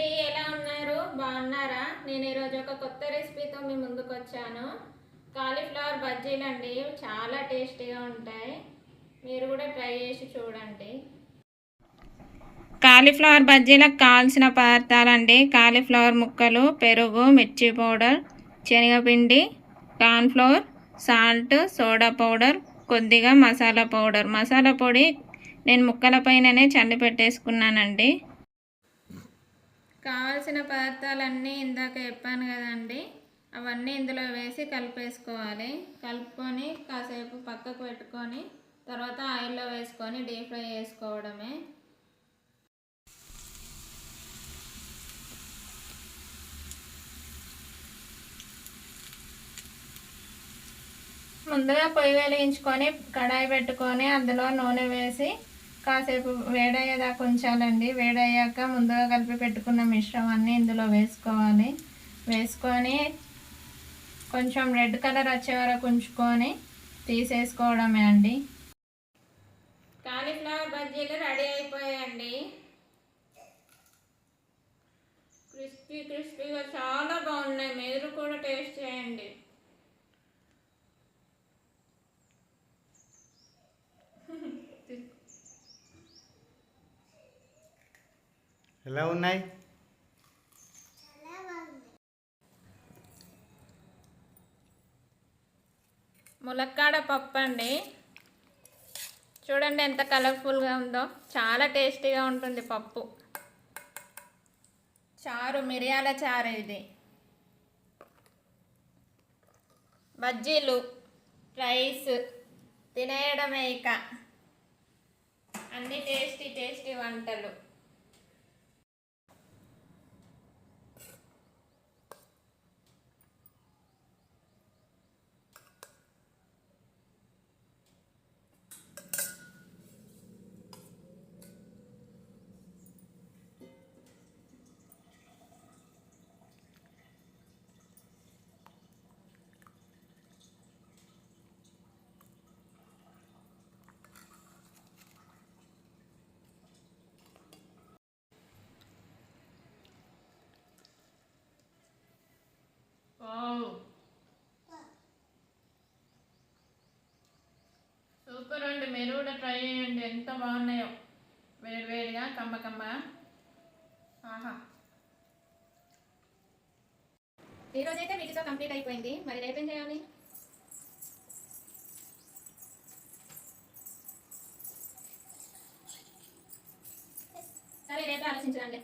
అండి ఎలా ఉన్నారు? బాగున్నారా? నేను ఈరోజు ఒక కొత్త రెసిపీతో మీ ముందుకు వచ్చాను. కాలీఫ్లవర్ బజ్జీలు అండి చాలా టేస్టీగా ఉంటాయి. మీరు కూడా ట్రై చేసి చూడండి. కాలీఫ్లవర్ బజ్జీలకు కావాల్సిన పదార్థాలండి. కాలీఫ్లవర్ ముక్కలు పెరుగు మిర్చి పౌడర్ శనగపిండి కార్న్ఫ్లవర్ సాల్ట్ సోడా పౌడర్ కొద్దిగా మసాలా పౌడర్. మసాలా పొడి నేను ముక్కల పైననే చల్లి పెట్టేసుకున్నానండి. కావాల్సిన పదార్థాలన్నీ ఇందాక చెప్పాను కదండి అవన్నీ ఇందులో వేసి కలిపేసుకోవాలి. కలుపుకొని కాసేపు పక్కకు పెట్టుకొని తర్వాత ఆయిల్లో వేసుకొని డీప్ ఫ్రై చేసుకోవడమే. ముందుగా పొయ్యి వెలిగించుకొని కడాయి పెట్టుకొని అందులో నూనె వేసి కాసేపు వేడయ్యేదాకా ఉంచాలండి. వేడయ్యాక ముందుగా కలిపి పెట్టుకున్న మిశ్రమాన్ని ఇందులో వేసుకోవాలి. వేసుకొని కొంచెం రెడ్ కలర్ వచ్చే వరకు ఉంచుకొని తీసేసుకోవడమే అండి. కాలీఫ్లవర్ బజ్జీలు రెడీ అయిపోయాయండి. క్రిస్పీ క్రిస్పీగా చాలా బాగున్నాయి. మీరు కూడా టేస్ట్ చేయండి. ఎలా ఉన్నాయి? ములక్కాడ పప్పు అండి చూడండి ఎంత కలర్ఫుల్గా ఉందో. చాలా టేస్టీగా ఉంటుంది పప్పు. చారు మిరియాల చారు ఇది. బజ్జీలు రైస్ తినేయడమే ఇక. అన్ని టేస్టీ టేస్టీ వంటలు. సూపర్ అండి మీరు కూడా ట్రై చేయండి. ఎంత బాగున్నాయో. వేడి వేడిగా కమ్మ కమ్మ. ఆహా. ఈ రోజైతే మీకు కంప్లీట్ అయిపోయింది. మరి రేపేం చేయాలి? సరే రేపే ఆలోచించాలి